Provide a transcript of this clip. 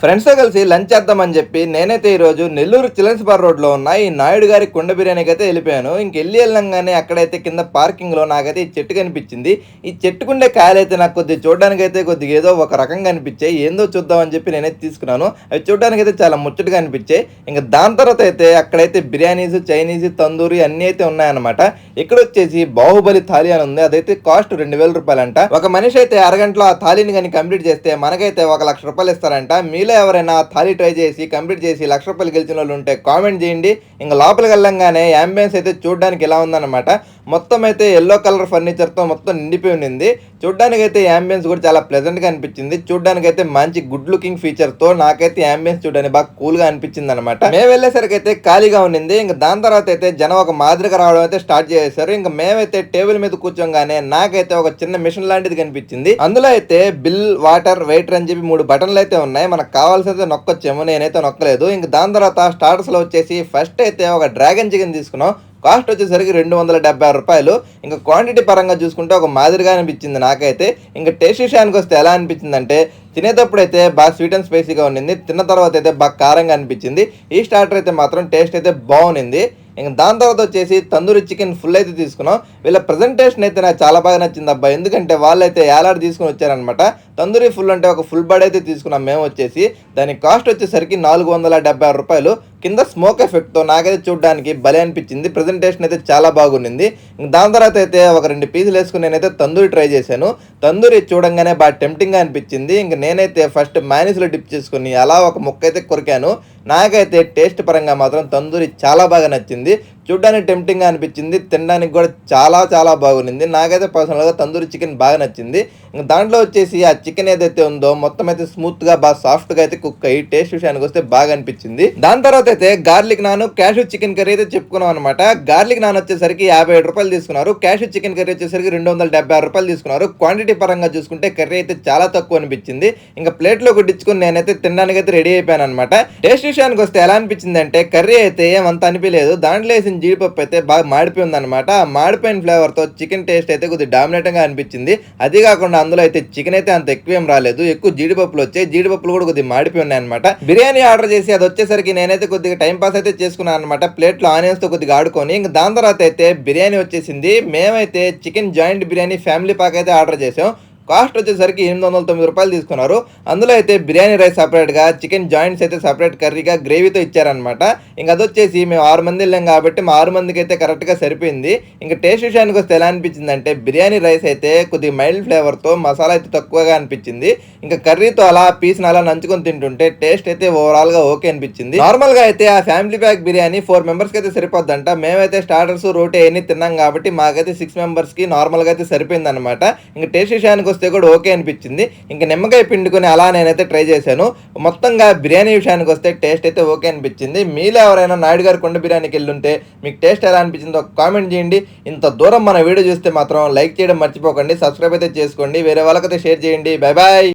ఫ్రెండ్స్తో కలిసి లంచ్ చేద్దామని చెప్పి నేనైతే ఈరోజు నెల్లూరు చిల్డ్రన్స్ రోడ్లో ఉన్న ఈ నాయుడు గారి కుండ బిర్యానీకి అయితే వెళ్ళిపోయాను. ఇంక వెళ్ళి వెళ్ళంగానే అక్కడైతే కింద పార్కింగ్లో నాకైతే ఈ చెట్టు కనిపించింది. ఈ చెట్టుకుండే కాయలు అయితే నాకు కొద్దిగా చూడడానికి అయితే కొద్దిగా ఏదో ఒక రకంగా అనిపించాయి. ఏందో చూద్దామని చెప్పి నేనైతే తీసుకున్నాను. అవి చూడడానికి అయితే చాలా ముచ్చటగా అనిపించాయి. ఇంకా దాని తర్వాత అయితే అక్కడైతే బిర్యానీస్ చైనీస్ తందూరి అన్నీ అయితే ఉన్నాయన్నమాట. ఇక్కడ వచ్చేసి బాహుబలి థాలి అని ఉంది. అదైతే కాస్ట్ రెండు వేల రూపాయలంట. ఒక మనిషి అయితే అరగంటలో ఆ థాలీని కానీ కంప్లీట్ చేస్తే మనకైతే ఒక లక్ష రూపాయలు ఇస్తారంట. మీలో ఎవరైనా థాలీ ట్రై చేసి కంప్లీట్ చేసి లక్ష రూపాయలు గెలిచిన వాళ్ళు ఉంటే కామెంట్ చేయండి. ఇంకా లోపలికి వెళ్ళంగానే అంబియన్స్ అయితే చూడడానికి ఎలా ఉందన్నమాట. మొత్తం అయితే ఎల్లో కలర్ ఫర్నిచర్తో మొత్తం నిండిపోయి ఉండింది. చూడ్డానికైతే అయితే కూడా చాలా ప్లెజెంట్గా అనిపించింది. చూడ్డానికైతే మంచి గుడ్ లుకింగ్ ఫీచర్తో నాకైతే యాంబియన్స్ చూడడానికి బాగా కూల్గా అనిపించింది అనమాట మేము వెళ్ళేసరికి అయితే ఖాళీగా ఉండింది. ఇంకా దాని తర్వాత అయితే జనం ఒక మాదిరిగా రావడం అయితే స్టార్ట్ చేశారు ఇంకా మేమైతే టేబుల్ మీద కూర్చోగానే నాకైతే ఒక చిన్న మిషన్ లాంటిది కనిపించింది. అందులో అయితే బిల్ వాటర్ వెయిటర్ అని చెప్పి మూడు బటన్లు అయితే ఉన్నాయి. మనకు కావాల్సినైతే నొక్కొచ్చేమో నేనైతే నొక్కలేదు. ఇంకా దాని తర్వాత స్టార్టర్స్లో వచ్చేసి ఫస్ట్ అయితే ఒక డ్రాగన్ చికెన్ తీసుకున్నాం. కాస్ట్ వచ్చేసరికి రెండు వందల డెబ్బై రూపాయలు. ఇంకా క్వాంటిటీ పరంగా చూసుకుంటే ఒక మాదిరిగా అనిపించింది నాకైతే. ఇంకా టేస్ట్ విషయానికి వస్తే ఎలా అనిపించింది అంటే తినేటప్పుడు అయితే బాగా స్వీట్ అండ్ స్పైసీగా ఉండింది. తిన్న తర్వాత అయితే బాగా కారంగా అనిపించింది. ఈ స్టార్టర్ అయితే మాత్రం టేస్ట్ అయితే బాగుంది ఇంకా దాని తర్వాత వచ్చేసి తందూరి చికెన్ ఫుల్ అయితే తీసుకున్నాం. వీళ్ళ ప్రజెంటేషన్ అయితే నాకు చాలా బాగా నచ్చింది అబ్బా. ఎందుకంటే వాళ్ళైతే ఏలాడు తీసుకుని వచ్చారనమాట తందూరి ఫుల్ అంటే ఒక ఫుల్ బడ్ అయితే తీసుకున్నాం. మేము వచ్చేసి దాని కాస్ట్ వచ్చేసరికి నాలుగు వందల డెబ్బై ఆరు రూపాయలు. కింద స్మోక్ ఎఫెక్ట్తో నాకైతే చూడడానికి భలే అనిపించింది. ప్రజెంటేషన్ అయితే చాలా బాగుండింది. ఇంక దాని తర్వాత అయితే ఒక రెండు పీసులు వేసుకుని నేనైతే తందూరి ట్రై చేశాను. తందూరి చూడంగానే బాగా టెంప్టింగ్గా అనిపించింది. ఇంక నేనైతే ఫస్ట్ మైనస్లో డిప్ చేసుకుని అలా ఒక ముక్క అయితే కొరికాను. నాకైతే టేస్ట్ పరంగా మాత్రం తందూరి చాలా బాగా నచ్చింది. చూడడానికి టెంప్టింగ్గా అనిపించింది. తినడానికి కూడా చాలా చాలా బాగుంది నాకైతే పర్సనల్గా తందూరి చికెన్ బాగా నచ్చింది. ఇంక దాంట్లో వచ్చేసి ఆ చికెన్ ఏదైతే ఉందో మొత్తం అయితే స్మూత్గా బాగా సాఫ్ట్గా అయితే కుక్ అయ్యి టేస్ట్ విషయానికి వస్తే బాగా అనిపించింది. దాని తర్వాత అయితే garlic naan cashew chicken curry అయితే చెప్పుకున్నాం అనమాట గార్లిక్ నాన్ వచ్చేసరికి యాభై ఏడు రూపాయలు తీసుకున్నారు. క్యాషు చికెన్ కర్రీ వచ్చేసరికి రెండు వందల డెబ్బై ఆరు రూపాయలు తీసుకున్నారు. క్వాంటిటీ పరంగా చూసుకుంటే కర్రీ అయితే చాలా తక్కువ అనిపించింది. ఇంకా ప్లేట్లో గుడ్డించుకుని నేనైతే తినడానికి అయితే రెడీ అయిపోయాను అనమాట టేస్ట్ విషయానికి వస్తే ఎలా అనిపించింది అంటే కర్రీ అయితే ఏమంత అనిపించలేదు. దాంట్లో వేసిన జీడిపప్పు అయితే బాగా మాడిపోయింది అనమాట ఆ మాడిపోయిన ఫ్లేవర్తో చికెన్ టేస్ట్ అయితే కొద్దిగా డామినేటింగ్గా అనిపించింది. అది కాకుండా అందులో అయితే చికెన్ అయితే అంత ఎక్కువ ఏం రాలేదు. ఎక్కువ జీడిపప్పులు వచ్చాయి. జీడిపప్పులు కూడా కొద్దిగా మాడిపోయి ఉన్నాయి అనమాట బిర్యానీ ఆర్డర్ చేసి అది వచ్చేసరికి నేనైతే కొద్దిగా టైం పాస్ అయితే చేసుకున్నాను అనమాట ప్లేట్లో ఆనియన్స్తో కొద్దిగా ఆడుకొని ఇంకా దాని తర్వాత అయితే బిర్యానీ వచ్చేసింది. మేమైతే chicken joint biryani family pack అయితే ఆర్డర్ చేసాం. కాస్ట్ వచ్చేసరికి ఎనిమిది వందల తొమ్మిది రూపాయలు తీసుకున్నారు. అందులో అయితే బిర్యానీ రైస్ సపరేట్గా చికెన్ జాయింట్స్ అయితే సపరేట్ కర్రీగా గ్రేవీతో ఇచ్చారనమాట ఇంకా అది వచ్చేసి మేము ఆరు మంది వెళ్ళాం కాబట్టి మా ఆరు మందికి అయితే కరెక్ట్గా సరిపోయింది. ఇంకా టేస్ట్ విషయానికి వస్తే ఎలా అనిపించింది అంటే బిర్యానీ రైస్ అయితే కొద్దిగా మైల్డ్ ఫ్లేవర్తో మసాలా అయితే తక్కువగా అనిపించింది. ఇంకా కర్రీతో అలా పీస్ని అలా నంచుకొని తింటుంటే టేస్ట్ అయితే ఓవరాల్గా ఓకే అనిపించింది. నార్మల్గా అయితే ఆ ఫ్యామిలీ ప్యాక్ బిర్యానీ ఫోర్ మెంబర్స్కి అయితే సరిపోద్దంట. మేమైతే స్టార్టర్స్ రోటీ అన్ని తిన్నాం కాబట్టి మాకైతే సిక్స్ మెంబర్స్కి నార్మల్గా అయితే సరిపోయింది అనమాట ఇంకా టేస్ట్ విషయానికి వస్తే కూడా ఓకే అనిపించింది. ఇంకా నిమ్మకాయ పిండుకొని అలా నేనైతే ట్రై చేశాను. మొత్తంగా బిర్యానీ విషయానికి వస్తే టేస్ట్ అయితే ఓకే అనిపించింది. మీలో ఎవరైనా నాయుడు గారి కొండ బిర్యానీకి వెళ్ళుంటే మీకు టేస్ట్ ఎలా అనిపించిందో కామెంట్ చేయండి. ఇంత దూరం మన వీడియో చూస్తే మాత్రం లైక్ చేయడం మర్చిపోకండి. సబ్స్క్రైబ్ అయితే చేసుకోండి. వేరే వాళ్ళకైతే షేర్ చేయండి. Bye bye.